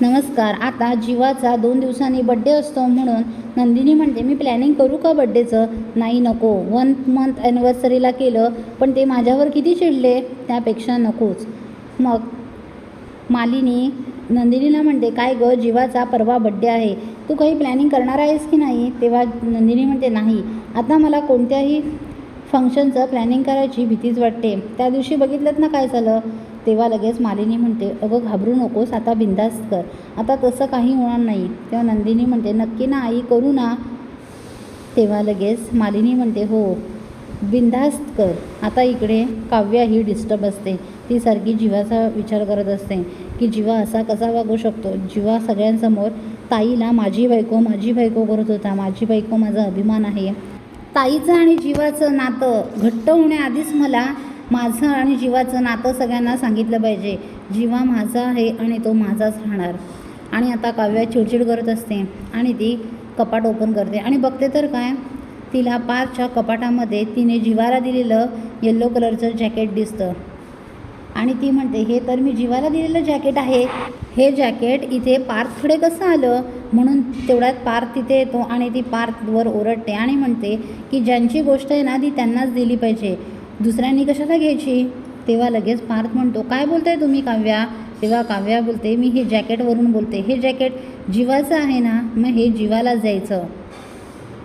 नमस्कार आता जीवाचा दोन दिवसांनी बड्डे असतो म्हणून नंदिनी म्हणते मी प्लॅनिंग करू का बड्डेचं नाही नको. वन मंथ ॲनिव्हर्सरीला केलं पण ते माझ्यावर किती चिडले? त्यापेक्षा नकोच. मग मालिनी नंदिनीला म्हणते काय गं जीवाचा परवा बड्डे आहे. तू काही प्लॅनिंग करणार आहेस की नाही? तेव्हा नंदिनी म्हणते नाही. आता मला कोणत्याही फंक्शनचं प्लॅनिंग करायची भीतीच वाटते. त्या दिवशी बघितलं ना काय झालं? तेव्हा लगेच मालिनी म्हणते अगं घाबरू नकोस आता बिंदास्त कर. आता तसं काही होणार नाही. तेव्हा नंदिनी म्हणते नक्की ना आई करू ना. तेव्हा लगेच मालिनी म्हणते हो बिनधास्त कर. आता इकडे काव्या ही डिस्टर्ब असते. ती सारखी जीवाचा विचार करत असते की जीवा असा कसा वागू शकतो? जीवा सगळ्यांसमोर ताईला माझी बायको माझी बायको करत होता. माझी बायको माझा अभिमान आहे. ताईचं आणि जीवाचं नातं घट्ट होण्याआधीच मला माझं आणि जीवाचं नातं सगळ्यांना सांगितलं पाहिजे. जीवा माझा आहे आणि तो माझाच राहणार. आणि आता काव्या चिडचिड करत असते आणि ती कपाट ओपन करते. आणि बघते तर काय? तिला पारच्या कपाटामध्ये तिने जीवाला दिलेलं येल्लो कलरचं जॅकेट दिसतं. आणि ती म्हणते हे तर मी जीवाला दिलेलं जॅकेट आहे. हे जॅकेट इथे पार्थकडे कसं आलं? म्हणून तेवढ्यात पार्थ तिथे येतो आणि ती पार्थवर ओरडते आणि म्हणते की ज्यांची गोष्ट आहे ना ती त्यांनाच दिली पाहिजे. दुसऱ्यांनी कशाला घ्यायची? तेव्हा लगेच पार्थ म्हणतो काय बोलताय तुम्ही काव्या? तेव्हा काव्या बोलते मी हे जॅकेटवरून बोलते. हे जॅकेट जीवाचं आहे ना? मग हे जीवालाच द्यायचं.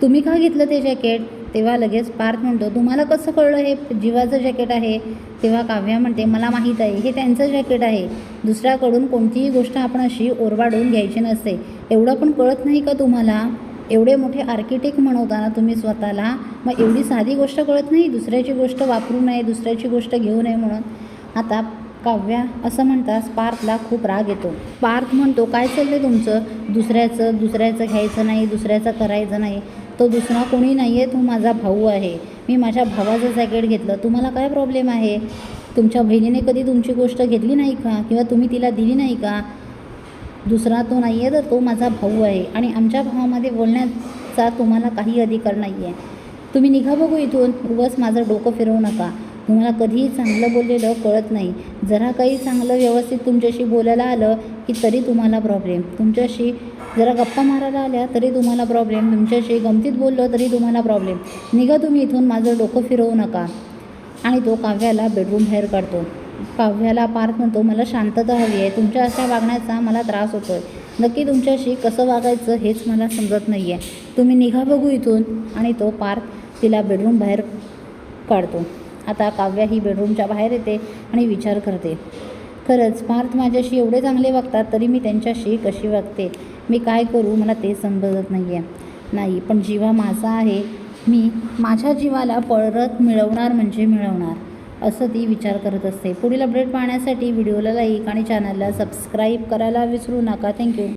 तुम्ही का घेतलं ते जॅकेट? तेव्हा लगेच पार्थ म्हणतो तुम्हाला कसं कळलं हे जीवाचं जॅकेट आहे? तेव्हा काव्या म्हणते मला माहीत आहे हे त्यांचं जॅकेट आहे. दुसऱ्याकडून कोणतीही गोष्ट आपण अशी ओरबाडून घ्यायची नसते. एवढं पण कळत नाही का तुम्हाला? एवढे मोठे आर्किटेक्ट म्हणवता ना तुम्ही स्वतःला मग एवढी साधी गोष्ट कळत नाही दुसऱ्याची गोष्ट वापरू नये दुसऱ्याची गोष्ट घेऊ नये म्हणून? आता काव्या असं म्हणतात पार्थला खूप राग येतो. पार्थ म्हणतो काय चाललं तुमचं? दुसऱ्याचं दुसऱ्याचं घ्यायचं नाही दुसऱ्याचं करायचं नाही. तो दुसरा कोणी नाही आहे तो माझा भाऊ आहे. मी माझ्या भावाचं जॅकेट घेतलं. तुम्हाला काय प्रॉब्लेम आहे? तुमच्या बहिणीने कधी तुमची गोष्ट घेतली नाही का? किंवा तुम्ही तिला दिली नाही का? दुसरा तो नाही आहे तर तो माझा भाऊ आहे. आणि आमच्या भावामध्ये बोलण्याचा तुम्हाला काही अधिकार नाही आहे तुम्ही निघा बघू इथून. उगाच माझं डोकं फिरवू नका. तुम्हाला कधीही चांगलं बोललेलं कळत नाही. जरा काही चांगलं व्यवस्थित तुमच्याशी बोलायला आलं की तरी तुम्हाला प्रॉब्लेम तुमच्याशी जरा गप्पा मारायला आल्या तरी तुम्हाला प्रॉब्लेम तुमच्याशी गमतीत बोललं तरी तुम्हाला प्रॉब्लेम निघा तुम्ही इथून. माझं डोकं फिरवू नका. आणि तो काव्याला बेडरूम बाहेर काढतो. काव्याला पार्थ म्हणतो मला शांतता हवी आहे. तुमच्या अशा वागण्याचा मला त्रास होतो आहे नक्की तुमच्याशी कसं वागायचं हेच मला समजत नाही आहे तुम्ही निघा बघू इथून. आणि तो पार्थ तिला बेडरूम बाहेर काढतो. आता काव्या ही बेडरूमच्या बाहेर येते आणि विचार करते. खरंच पार्थ माझ्याशी एवढे चांगले वागतात तरी मी त्यांच्याशी कशी वागते? मी काय करू? मला ते समजत नाही आहे नाही पण जीवा माझा आहे. मी माझ्या जीवाला परत मिळवणार म्हणजे मिळवणार. असं ती विचार करत असते. पुढील अपडेट पाहण्यासाठी व्हिडिओला लाईक आणि चॅनलला सबस्क्राईब करायला विसरू नका. थँक्यू